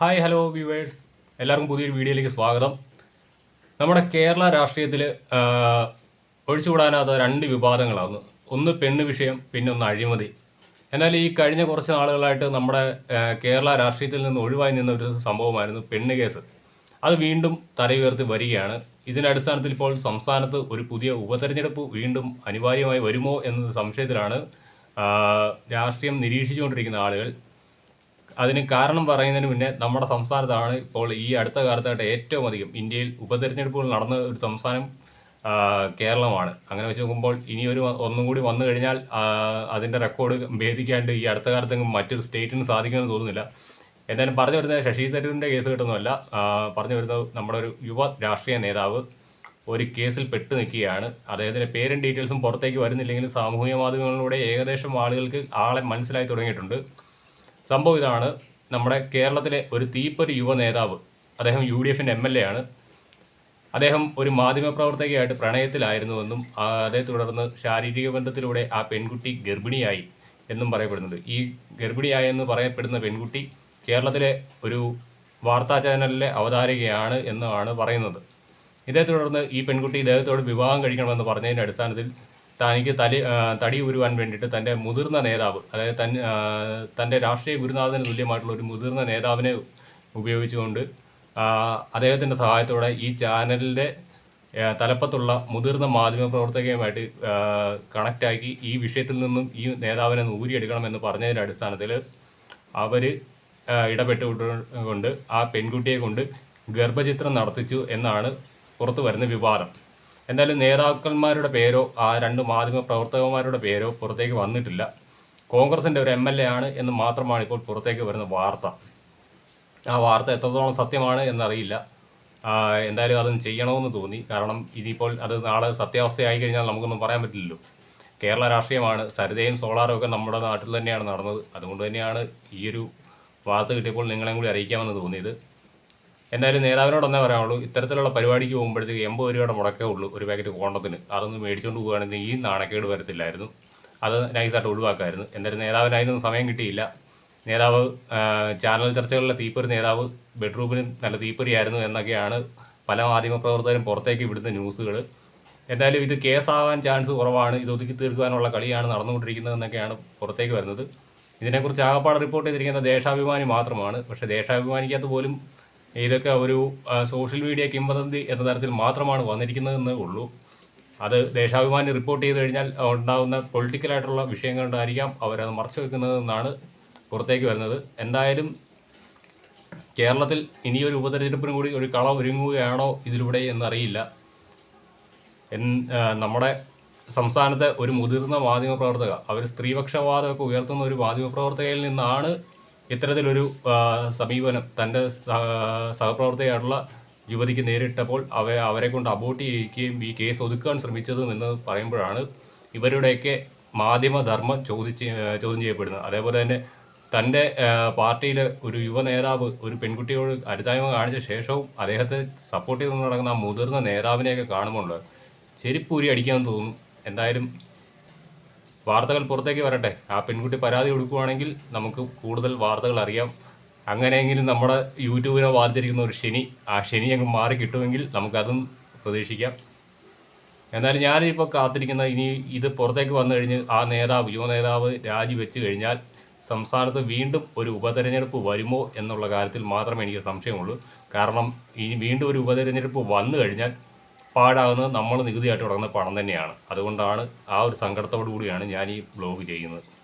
Hi hello viewers എല്ലാവർക്കും പുതിയൊരു വീഡിയോയിലേക്ക് സ്വാഗതം. നമ്മുടെ കേരള രാഷ്ട്രീയത്തിൽ ഒഴിച്ചുകൂടാനാത്ത രണ്ട് വിവാദങ്ങളാണ്. ഒന്ന് പെണ്ണ് വിഷയം പിന്നെ ഒന്ന് അഴിമതി. എന്നാൽ ഈ കഴിഞ്ഞ കുറച്ച് നാളുകളായിട്ട് നമ്മുടെ കേരള രാഷ്ട്രീയത്തിൽ നിന്ന് ഒഴിവായി നിന്ന ഒരു സംഭവമായിരുന്നു പെണ്ണ് കേസ്. അത് വീണ്ടും തലയുയർത്തി വരികയാണ്. ഇതിന്റെ അടിസ്ഥാനത്തിൽ ഇപ്പോൾ സംസ്ഥാനത്ത് ഒരു പുതിയ ഉപതെരഞ്ഞെടുപ്പ് വീണ്ടും അനിവാര്യമായി വരുമോ എന്ന സംശയത്തിലാണ് രാഷ്ട്രീയം നിരീക്ഷിച്ചുകൊണ്ടിരിക്കുന്ന ആളുകൾ. അതിന് കാരണം പറയുന്നതിന് മുന്നേ നമ്മുടെ സംസ്ഥാനത്താണ് ഇപ്പോൾ ഈ അടുത്ത കാലത്തായിട്ട് ഏറ്റവും അധികം ഇന്ത്യയിൽ ഉപതെരഞ്ഞെടുപ്പുകൾ നടന്ന ഒരു സംസ്ഥാനം കേരളമാണ്. അങ്ങനെ വെച്ച് നോക്കുമ്പോൾ ഇനി ഒരു ഒന്നും കൂടി വന്നു കഴിഞ്ഞാൽ അതിന്റെ റെക്കോർഡ് ഭേദിക്കാണ്ട് ഈ അടുത്ത കാലത്തെങ്കിലും മറ്റൊരു സ്റ്റേറ്റിന് സാധിക്കുമെന്ന് തോന്നുന്നില്ല. എന്തായാലും പറഞ്ഞു വരുന്നത് ശശി തരൂരിന്റെ കേസ് കിട്ടുന്നതല്ല പറഞ്ഞു വരുന്നത് നമ്മുടെ ഒരു യുവ രാഷ്ട്രീയ നേതാവ് ഒരു കേസിൽ പെട്ടു നിൽക്കുകയാണ്. അദ്ദേഹത്തിന്റെ പേരും ഡീറ്റെയിൽസും പുറത്തേക്ക് വരുന്നില്ലെങ്കിലും സാമൂഹിക മാധ്യമങ്ങളിലൂടെ ഏകദേശം ആളുകൾക്ക് ആളെ മനസ്സിലായി തുടങ്ങിയിട്ടുണ്ട്. സംഭവം ഇതാണ്. നമ്മുടെ കേരളത്തിലെ ഒരു തീപ്പൊരു യുവ നേതാവ് അദ്ദേഹം യു ഡി എഫിന്റെ എം എൽ എ ആണ്. അദ്ദേഹം ഒരു മാധ്യമപ്രവർത്തകയായിട്ട് പ്രണയത്തിലായിരുന്നുവെന്നും അതേ തുടർന്ന് ശാരീരിക ബന്ധത്തിലൂടെ ആ പെൺകുട്ടി ഗർഭിണിയായി എന്നും പറയപ്പെടുന്നുണ്ട്. ഈ ഗർഭിണിയായെന്ന് പറയപ്പെടുന്ന പെൺകുട്ടി കേരളത്തിലെ ഒരു വാർത്താ ചാനലിലെ അവതാരികയാണ് എന്നാണ് പറയുന്നത്. ഇതേ തുടർന്ന് ഈ പെൺകുട്ടി ഇദ്ദേഹത്തോട് വിവാഹം കഴിക്കണമെന്ന് പറഞ്ഞതിന്റെ അടിസ്ഥാനത്തിൽ തനിക്ക് തലി തടി ഉരുവാൻ വേണ്ടിയിട്ട് തന്റെ മുതിർന്ന നേതാവ് അതായത് തൻ തന്റെ രാഷ്ട്രീയ ഗുരുനാഥന് തുല്യമായിട്ടുള്ള ഒരു മുതിർന്ന നേതാവിനെ ഉപയോഗിച്ചുകൊണ്ട് അദ്ദേഹത്തിന്റെ സഹായത്തോടെ ഈ ചാനലിന്റെ തലപ്പത്തുള്ള മുതിർന്ന മാധ്യമ പ്രവർത്തകയുമായിട്ട് കണക്റ്റാക്കി ഈ വിഷയത്തിൽ നിന്നും ഈ നേതാവിനെ ഊരിയെടുക്കണമെന്ന് പറഞ്ഞതിന്റെ അടിസ്ഥാനത്തിൽ അവർ ഇടപെട്ടുകൊണ്ട് ആ പെൺകുട്ടിയെ കൊണ്ട് ഗർഭചിത്രം നടത്തിച്ചു എന്നാണ് പുറത്തു വരുന്ന വിവാദം. എന്തായാലും നേതാക്കന്മാരുടെ പേരോ ആ രണ്ട് മാധ്യമ പ്രവർത്തകന്മാരുടെ പേരോ പുറത്തേക്ക് വന്നിട്ടില്ല. കോൺഗ്രസിന്റെ ഒരു എം എൽ എ ആണ് എന്ന് മാത്രമാണ് ഇപ്പോൾ പുറത്തേക്ക് വരുന്ന വാർത്ത. ആ വാർത്ത എത്രത്തോളം സത്യമാണ് എന്നറിയില്ല. എന്തായാലും അതൊന്നും ചെയ്യണമെന്ന് തോന്നി. കാരണം ഇനിയിപ്പോൾ അത് നാളെ സത്യാവസ്ഥയായി കഴിഞ്ഞാൽ നമുക്കൊന്നും പറയാൻ പറ്റില്ലല്ലോ. കേരള രാഷ്ട്രീയമാണ്. സരിതയും സോളാറും ഒക്കെ നമ്മുടെ നാട്ടിൽ തന്നെയാണ് നടന്നത്. അതുകൊണ്ട് തന്നെയാണ് ഈയൊരു വാർത്ത കിട്ടിയപ്പോൾ നിങ്ങളെയും കൂടി അറിയിക്കാമെന്ന് തോന്നിയത്. എന്തായാലും നേതാവിനോടൊന്നേ പറയാനുള്ളൂ ഇത്തരത്തിലുള്ള പരിപാടിക്ക് പോകുമ്പോഴത്തേക്ക് എൺപത് രൂപയുടെ മുടക്കേ ഉള്ളൂ ഒരു പാക്കറ്റ് കോണ്ടത്തിന്. അതൊന്ന് മേടിച്ചുകൊണ്ട് പോകുകയാണെങ്കിൽ ഈ നാണക്കേട് വരത്തില്ലായിരുന്നു. അത് നൈസായിട്ട് ഒഴിവാക്കായിരുന്നു. എന്തായാലും നേതാവിന് അതിനൊന്നും സമയം കിട്ടിയില്ല. നേതാവ് ചാനൽ ചർച്ചകളിലെ തീപ്പൊരി നേതാവ് ബെഡ്റൂമിന് നല്ല തീപ്പൊരിയായിരുന്നു എന്നൊക്കെയാണ് പല മാധ്യമപ്രവർത്തകരും പുറത്തേക്ക് വിടുന്ന ന്യൂസുകൾ. എന്തായാലും ഇത് കേസാകാൻ ചാൻസ് കുറവാണ്. ഇത് ഒതുക്കി തീർക്കുവാനുള്ള കളിയാണ് നടന്നുകൊണ്ടിരിക്കുന്നത് എന്നൊക്കെയാണ് പുറത്തേക്ക് വരുന്നത്. ഇതിനെക്കുറിച്ച് ആകപ്പാട് റിപ്പോർട്ട് ചെയ്തിരിക്കുന്ന ദേശാഭിമാനി മാത്രമാണ്. പക്ഷേ ദേശാഭിമാനിക്കകത്ത് പോലും ഇതൊക്കെ ഒരു സോഷ്യൽ മീഡിയ കിംവദന്തി എന്ന തരത്തിൽ മാത്രമാണ് വന്നിരിക്കുന്നതെന്നേ ഉള്ളൂ. അത് ദേശാഭിമാനി റിപ്പോർട്ട് ചെയ്ത് കഴിഞ്ഞാൽ ഉണ്ടാകുന്ന പൊളിറ്റിക്കലായിട്ടുള്ള വിഷയങ്ങൾ കൊണ്ടായിരിക്കാം അവരത് മറച്ചു വെക്കുന്നതെന്നാണ് പുറത്തേക്ക് വരുന്നത്. എന്തായാലും കേരളത്തിൽ ഇനിയൊരു ഉപതെരഞ്ഞെടുപ്പിനും കൂടി ഒരു കള ഒരുങ്ങുകയാണോ ഇതിലൂടെ എന്നറിയില്ല. നമ്മുടെ സംസ്ഥാനത്തെ ഒരു മുതിർന്ന മാധ്യമപ്രവർത്തക അവർ സ്ത്രീപക്ഷവാദമൊക്കെ ഉയർത്തുന്ന ഒരു മാധ്യമപ്രവർത്തകയിൽ നിന്നാണ് ഇത്തരത്തിലൊരു സമീപനം തന്റെ സഹ- സഹപ്രവർത്തകയായിട്ടുള്ള യുവതിക്ക് നേരിട്ടപ്പോൾ അവ അവരെ കൊണ്ട് അബോട്ട് ചെയ്യിക്കുകയും ഈ കേസ് ഒതുക്കാൻ ശ്രമിച്ചതും എന്ന് പറയുമ്പോഴാണ് ഇവരുടെയൊക്കെ മാധ്യമധർമ്മം ചോദിച്ച് ചോദ്യം ചെയ്യപ്പെടുന്നത്. അതേപോലെ തന്നെ തന്റെ പാർട്ടിയിലെ ഒരു യുവ നേതാവ് ഒരു പെൺകുട്ടിയോട് അരുതായ്മ കാണിച്ച ശേഷവും അദ്ദേഹത്തെ സപ്പോർട്ട് ചെയ്ത് നടക്കുന്ന ആ മുതിർന്ന നേതാവിനെയൊക്കെ കാണുമ്പോൾ ചെരിപ്പൂരി അടിക്കാൻ തോന്നും. എന്തായാലും വാർത്തകൾ പുറത്തേക്ക് വരട്ടെ. ആ പെൺകുട്ടി പരാതി കൊടുക്കുവാണെങ്കിൽ നമുക്ക് കൂടുതൽ വാർത്തകൾ അറിയാം. അങ്ങനെയെങ്കിലും നമ്മുടെ യൂട്യൂബിനെ ബാധിച്ചിരിക്കുന്ന ഒരു ശനി ആ ശനി അങ്ങ് മാറി കിട്ടുമെങ്കിൽ നമുക്കതും പ്രതീക്ഷിക്കാം. എന്നാലും ഞാനിപ്പോൾ കാത്തിരിക്കുന്ന ഇനി ഇത് പുറത്തേക്ക് വന്നു കഴിഞ്ഞ് ആ നേതാവ് യുവ നേതാവ് രാജിവെച്ച് കഴിഞ്ഞാൽ സംസ്ഥാനത്ത് വീണ്ടും ഒരു ഉപതെരഞ്ഞെടുപ്പ് വരുമോ എന്നുള്ള കാര്യത്തിൽ മാത്രമേ എനിക്ക് സംശയമുള്ളൂ. കാരണം ഇനി വീണ്ടും ഒരു ഉപതെരഞ്ഞെടുപ്പ് വന്നു കഴിഞ്ഞാൽ പാടാകുന്നത് നമ്മൾ നികുതിയായിട്ട് തുടങ്ങുന്ന പണം തന്നെയാണ്. അതുകൊണ്ടാണ് ആ ഒരു സങ്കടത്തോടു കൂടിയാണ് ഞാൻ ഈ ബ്ലോഗ് ചെയ്യുന്നത്.